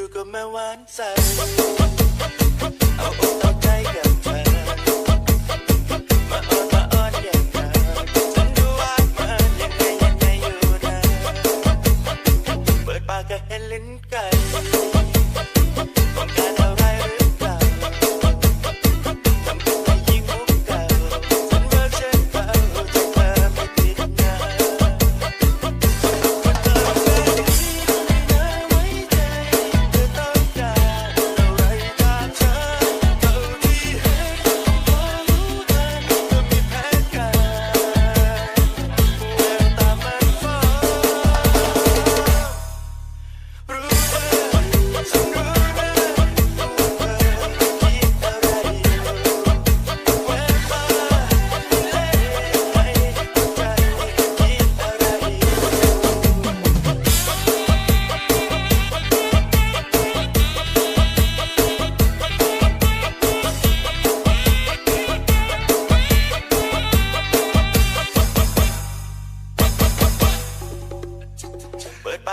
อยู่ๆก็มาหวานใจเอาอกเอาใจกัน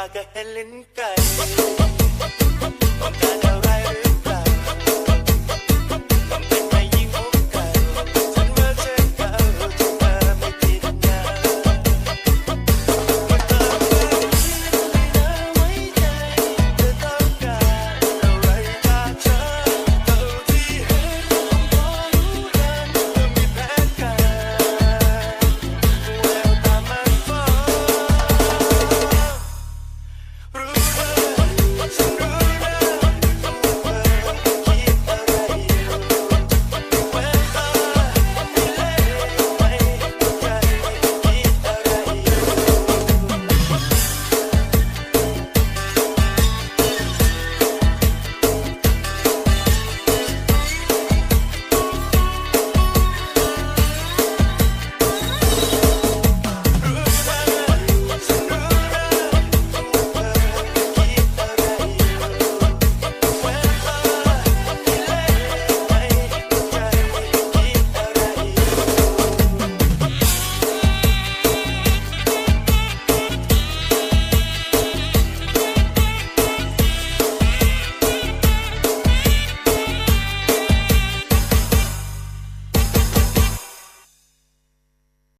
pagkahalin kayo